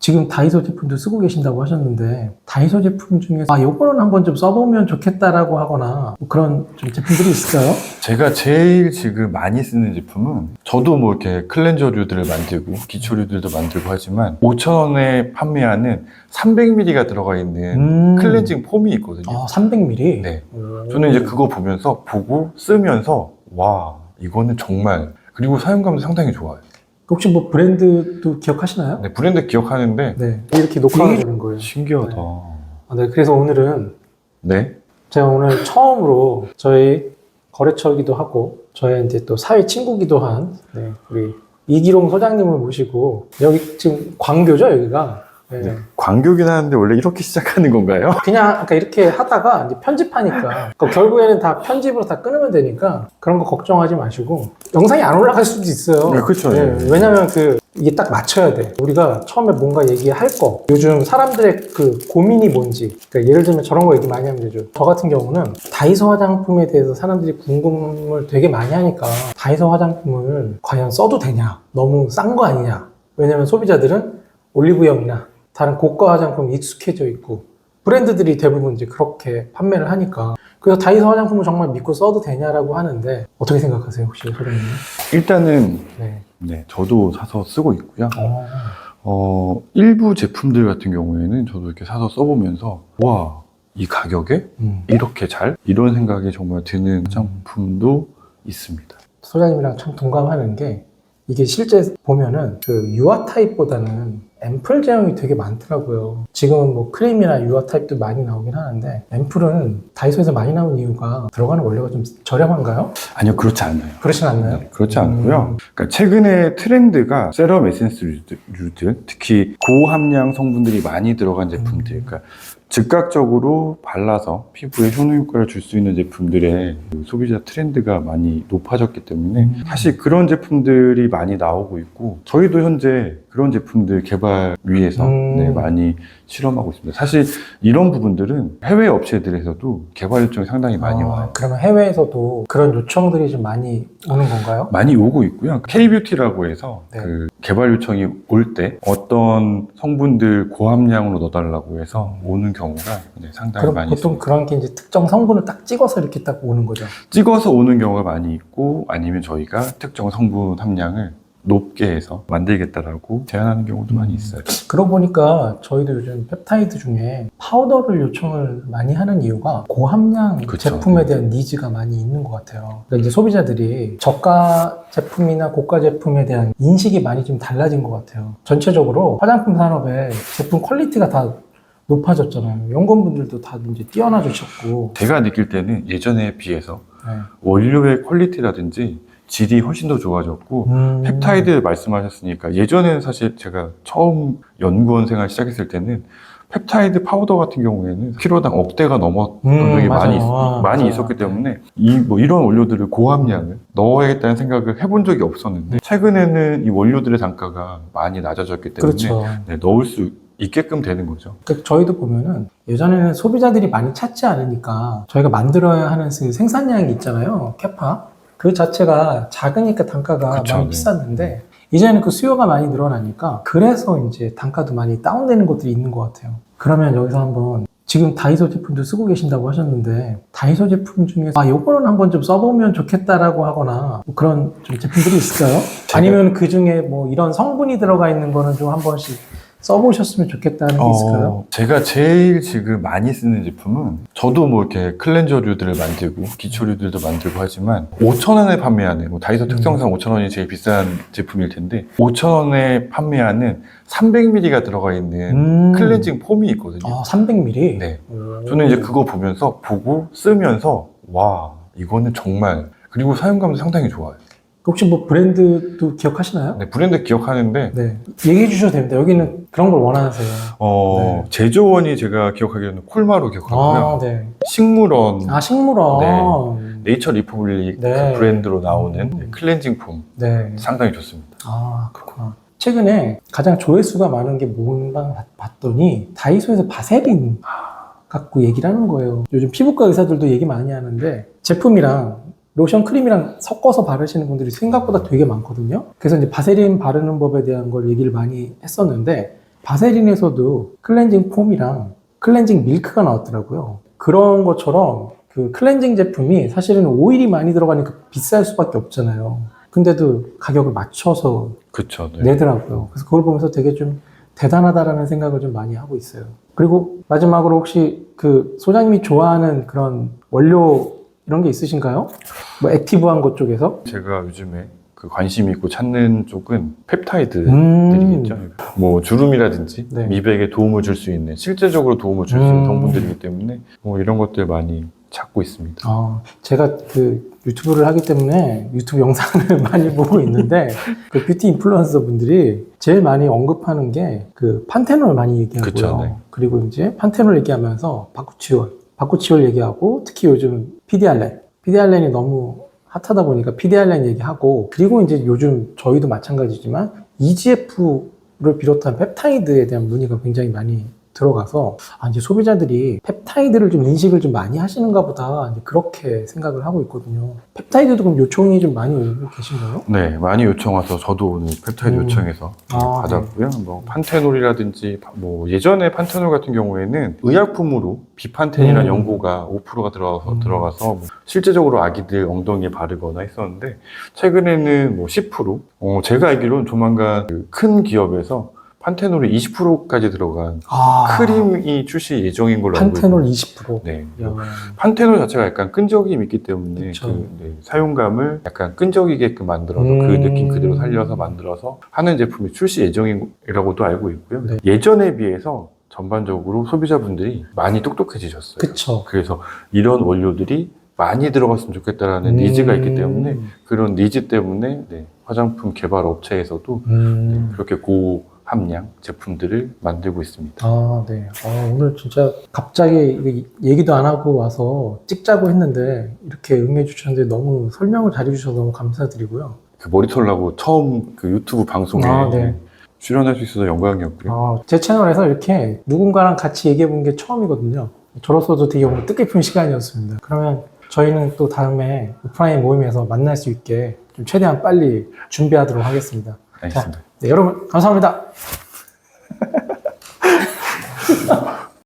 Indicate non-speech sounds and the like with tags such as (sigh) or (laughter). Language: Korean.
지금 다이소 제품도 쓰고 계신다고 하셨는데 다이소 제품 중에 아 요거는 한번 좀 써보면 좋겠다라고 하거나 뭐 그런 좀 제품들이 있을까요? 제가 제일 지금 많이 쓰는 제품은 저도 뭐 이렇게 클렌저류들을 만들고 기초류들도 만들고 하지만 5,000원에 판매하는 300ml가 들어가 있는 음. 클렌징 폼이 있거든요. 아 300ml. 네. 저는 이제 그거 보면서 보고 쓰면서 와 이거는 정말 그리고 사용감도 상당히 좋아요. 혹시 뭐 브랜드도 기억하시나요? 네, 브랜드 기억하는데 네. 이렇게 녹화가 되는 거예요. 신기하다. 아, 네. 그래서 오늘은 네. 제가 오늘 처음으로 저희 거래처이기도 하고 저희 이제 또 사회 친구기도 한 네, 우리 이기롱 소장님을 모시고 여기 지금 광교죠 여기가 네. 네. 광교긴 하는데 원래 이렇게 (laughs) 시작하는 건가요? 그냥 그러니까 이렇게 하다가 이제 편집하니까 (laughs) 그 결국에는 다 편집으로 다 끊으면 되니까 그런 거 걱정하지 마시고 영상이 안 올라갈 수도 있어요. 네, 그쵸. 네. 왜냐면 그 이게 딱 맞춰야 돼. 우리가 처음에 뭔가 얘기할 거, 요즘 사람들의 그 고민이 뭔지. 그러니까 예를 들면 저런 거 얘기 많이 하면 되죠. 저 같은 경우는 다이소 화장품에 대해서 사람들이 궁금을 되게 많이 하니까 다이소 화장품을 과연 써도 되냐? 너무 싼 거 아니냐? 왜냐면 소비자들은 올리브영이나 다른 고가 화장품 익숙해져 있고 브랜드들이 대부분 이제 그렇게 판매를 하니까 그래서 다이소 화장품을 정말 믿고 써도 되냐라고 하는데 어떻게 생각하세요 혹시 소장님? 일단은 네. 네 저도 사서 쓰고 있고요. 어. 어 일부 제품들 같은 경우에는 저도 이렇게 사서 써보면서 와 이 가격에 음. 이렇게 잘 이런 생각이 정말 드는 화장품도 있습니다. 소장님이랑 참 동감하는 게 이게 실제 보면은 그 유화 타입보다는 앰플 제형이 되게 많더라고요. 지금은 뭐 크림이나 유화 타입도 많이 나오긴 하는데 앰플은 다이소에서 많이 나온 이유가 들어가는 원료가 좀 저렴한가요? 아니요 그렇지 않아요. 그렇진 않나요? 네, 그렇지 않고요. 그러니까 최근에 트렌드가 세럼 에센스 류들, 특히 고함량 성분들이 많이 들어간 제품들, 그러니까 즉각적으로 발라서 피부에 효능 효과를 줄 수 있는 제품들의 그 소비자 트렌드가 많이 높아졌기 때문에 음. 사실 그런 제품들이 많이 나오고 있고 저희도 현재 그런 제품들 개발 위해서 음. 네, 많이 실험하고 있습니다. 사실 이런 부분들은 해외 업체들에서도 개발 요청이 상당히 많이 아, 와요. 그러면 해외에서도 그런 요청들이 좀 많이 오는 건가요? 많이 오고 있고요. K뷰티라고 해서 네. 그 개발 요청이 올 때 어떤 성분들 고함량으로 넣어달라고 해서 오는 경우가 네, 상당히 그럼 많이 보통 있습니다. 그런 게 이제 특정 성분을 딱 찍어서 이렇게 딱 오는 거죠. 찍어서 오는 경우가 많이 있고 아니면 저희가 특정 성분 함량을 높게 해서 만들겠다라고 제안하는 경우도 많이 음. 있어요. 그러고 보니까 저희도 요즘 펩타이드 중에 파우더를 요청을 많이 하는 이유가 고함량 그쵸. 제품에 대한 니즈가 많이 있는 것 같아요. 그러니까 이제 소비자들이 저가 제품이나 고가 제품에 대한 인식이 많이 좀 달라진 것 같아요. 전체적으로 화장품 산업의 제품 퀄리티가 다 높아졌잖아요. 연구원분들도 다 이제 뛰어나주셨고. 제가 느낄 때는 예전에 비해서 네. 원료의 퀄리티라든지 질이 훨씬 더 좋아졌고 음. 펩타이드 말씀하셨으니까 예전에는 사실 제가 처음 연구원 생활 시작했을 때는 펩타이드 파우더 같은 경우에는 키로당 억대가 넘었던 음, 적이 맞아요. 많이, 있, 아, 많이 맞아요. 있었기 때문에 이 뭐 이런 원료들을 고함량을 넣어야겠다는 생각을 해본 적이 없었는데 최근에는 이 원료들의 단가가 많이 낮아졌기 때문에 그렇죠. 네, 넣을 수 있게끔 되는 거죠. 그 저희도 보면은 예전에는 소비자들이 많이 찾지 않으니까 저희가 만들어야 하는 그 생산량이 있잖아요. 캐파. 그 자체가 작으니까 단가가 그쵸, 많이 네. 비쌌는데 이제는 그 수요가 많이 늘어나니까 그래서 이제 단가도 많이 다운되는 것들이 있는 것 같아요. 그러면 여기서 한번 지금 다이소 제품도 쓰고 계신다고 하셨는데 다이소 제품 중에 아 요거는 한번 좀 써보면 좋겠다라고 하거나 뭐 그런 좀 제품들이 있을까요? 아니면 그 중에 뭐 이런 성분이 들어가 있는 거는 좀 한 번씩 써보셨으면 좋겠다는 게 있을까요? 어, 제가 제일 지금 많이 쓰는 제품은 저도 뭐 이렇게 클렌저류들을 만들고 기초류들도 만들고 하지만 5,000원에 판매하는 뭐 다이소 특성상 5,000원이 제일 비싼 제품일 텐데 5,000원에 판매하는 300ml가 들어가 있는 음. 클렌징 폼이 있거든요. 아, 300ml? 네. 저는 이제 그거 보면서 보고 쓰면서 와 이거는 정말 그리고 사용감도 상당히 좋아요. 혹시 뭐 브랜드도 기억하시나요? 네, 브랜드 기억하는데 네. 얘기해 주셔도 됩니다. 여기는 그런 걸 원하세요. 어, 제조원이 제가 기억하기로는 콜마로 기억하고요. 아, 네. 식물원 아, 식물원. 네 이처 리퍼블릭 네. 그 브랜드로 나오는 음. 클렌징 폼 네. 상당히 좋습니다. 아, 그렇구나. 최근에 가장 조회수가 많은 게 뭔가 봤더니 다이소에서 바세린 갖고 얘기를 하는 거예요. 요즘 피부과 의사들도 얘기 많이 하는데 제품이랑 로션 크림이랑 섞어서 바르시는 분들이 생각보다 되게 많거든요. 그래서 이제 바세린 바르는 법에 대한 걸 얘기를 많이 했었는데 바세린에서도 클렌징 폼이랑 클렌징 밀크가 나왔더라고요. 그런 것처럼 그 클렌징 제품이 사실은 오일이 많이 들어가니까 비쌀 수밖에 없잖아요. 근데도 가격을 맞춰서 그쵸. 네. 내더라고요. 그래서 그걸 보면서 되게 좀 대단하다라는 생각을 좀 많이 하고 있어요. 그리고 마지막으로 혹시 그 소장님이 좋아하는 그런 원료 이런 게 있으신가요? 뭐 액티브한 것 쪽에서? 제가 요즘에 그 관심 있고 찾는 쪽은 펩타이드들이겠죠. 음. 뭐 주름이라든지 네. 미백에 도움을 줄 수 있는 실제적으로 도움을 줄 수 있는 음. 성분들이기 때문에 뭐 이런 것들 많이 찾고 있습니다. 아, 제가 그 유튜브를 하기 때문에 유튜브 영상을 (laughs) 많이 보고 있는데 그 뷰티 인플루언서 분들이 제일 많이 언급하는 게 그 판테놀 많이 얘기하고요. 그쵸, 네. 그리고 이제 판테놀 얘기하면서 바쿠치올, 바쿠치올 얘기하고 특히 요즘 피디알렌, 피디알렌이 너무 핫하다 보니까 피디알렌 얘기하고 그리고 이제 요즘 저희도 마찬가지지만 EGF를 비롯한 펩타이드에 대한 문의가 굉장히 많이 들어가서 아, 이제 소비자들이 펩타이드를 좀 인식을 좀 많이 하시는가 보다 이제 그렇게 생각을 하고 있거든요. 펩타이드도 그럼 요청이 좀 많이 오고 계신가요? 네, 많이 요청 와서 저도 오늘 펩타이드 음. 요청해서 아, 받았고요. 뭐 판테놀이라든지 뭐 예전에 판테놀 같은 경우에는 의약품으로 비판텐이라는 음. 연고가 5%가 들어가서 음. 들어가서 뭐 실제적으로 아기들 엉덩이에 바르거나 했었는데 최근에는 뭐 10%. 어, 제가 알기로는 조만간 그 큰 기업에서 판테놀이 20%까지 들어간 아, 크림이 출시 예정인 걸로 알고 판테놀 있거든요. 20%. 네. 야, 판테놀 자체가 약간 끈적임이 있기 때문에 그쵸. 그 네, 사용감을 약간 끈적이게끔 만들어서 그 음. 느낌 그대로 살려서 만들어서 하는 제품이 출시 예정이라고도 알고 있고요. 네. 예전에 비해서 전반적으로 소비자분들이 많이 똑똑해지셨어요. 그쵸. 그래서 이런 원료들이 많이 들어갔으면 좋겠다라는 음. 니즈가 있기 때문에 그런 니즈 때문에 네, 화장품 개발 업체에서도 음. 그렇게 고 함량 제품들을 만들고 있습니다. 아, 네. 아, 오늘 진짜 갑자기 얘기도 안 하고 와서 찍자고 했는데 이렇게 응해 주셨는데 너무 설명을 잘해 주셔서 너무 감사드리고요. 그 머리털라고 처음 그 유튜브 방송에 아, 네. 출연할 수 있어서 영광이었고요. 아, 제 채널에서 이렇게 누군가랑 같이 얘기해 본 게 처음이거든요. 저로서도 되게 오늘 뜻깊은 시간이었습니다. 그러면 저희는 또 다음에 오프라인 모임에서 만날 수 있게 좀 최대한 빨리 준비하도록 하겠습니다. 알겠습니다. 네, 여러분 감사합니다. (laughs)